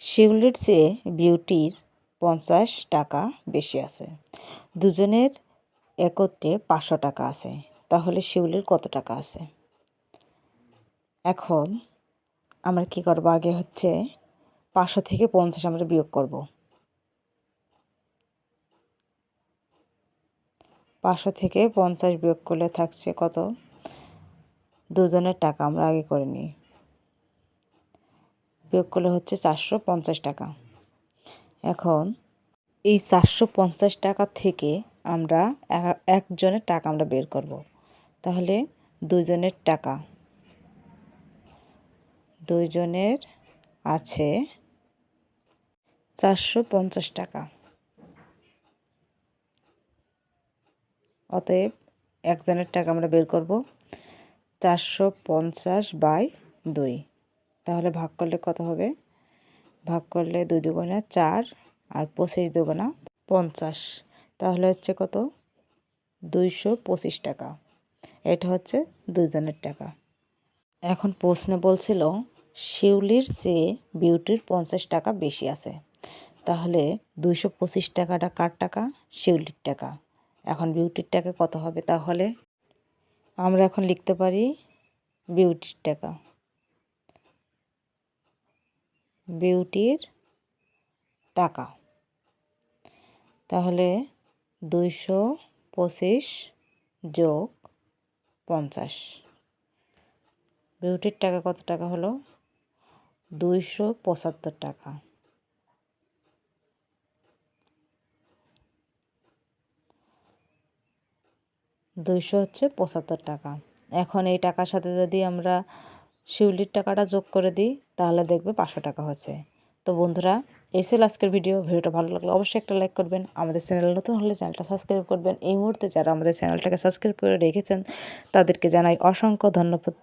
শিউলির চেয়ে বিউটির পঞ্চাশ টাকা বেশি আছে। দুজনের একত্রে পাঁচশো টাকা আছে। তাহলে শিউলির কত টাকা আছে? এখন আমরা কি করব? আগে হচ্ছে পাঁচশো থেকে পঞ্চাশ আমরা বিয়োগ করব। পাঁচশো থেকে পঞ্চাশ বিয়োগ করলে থাকছে কত? দুজনের টাকা আমরা আগে করে নিই। বিয়োগ করলে হচ্ছে চারশো পঞ্চাশ টাকা। এখন এই চারশো পঞ্চাশ টাকা থেকে আমরা একজনের টাকা আমরা বের করব। তাহলে দুজনের টাকা। দুইজনের আছে চারশো পঞ্চাশ টাকা। অতএব একজনের টাকা আমরা বের করব চারশো পঞ্চাশ বাই দুই। তাহলে ভাগ করলে কত হবে? ভাগ করলে দুই দুগুণা চার আর পঁচিশ দুগুণা পঞ্চাশ। তাহলে হচ্ছে কত? দুইশো পঁচিশ টাকা। এটা হচ্ছে দুজনের টাকা। এখন প্রশ্নে বলছিল, শিউলির চেয়ে বিউটির পঞ্চাশ টাকা বেশি আছে। তাহলে দুইশো পঁচিশ টাকাটা কার টাকা? শিউলির টাকা। এখন বিউটির টাকা কত হবে তাহলে? আমরা এখন লিখতে পারি বিউটির টাকা। বিউটির টাকা। তাহলে দুইশো পঁচিশ যোগ পঞ্চাশ। বিউটির টাকা কত টাকা হলো? দুইশো পঁচাত্তর টাকা। দুইশো হচ্ছে পঁচাত্তর টাকা। এখন এই টাকার সাথে যদি আমরা শিউলির টাকাটা যোগ করে দিই, তাহলে দেখবে পাঁচশো টাকা হচ্ছে। তো বন্ধুরা, এই ছিল আজকের ভিডিও ভিডিওটা ভালো লাগলে অবশ্যই একটা লাইক করবেন। আমাদের চ্যানেল নতুন হলে চ্যানেলটা সাবস্ক্রাইব করবেন। এই মুহূর্তে যারা আমাদের চ্যানেলটাকে সাবস্ক্রাইব করে রেখেছেন, তাদেরকে জানাই অসংখ্য ধন্যবাদ।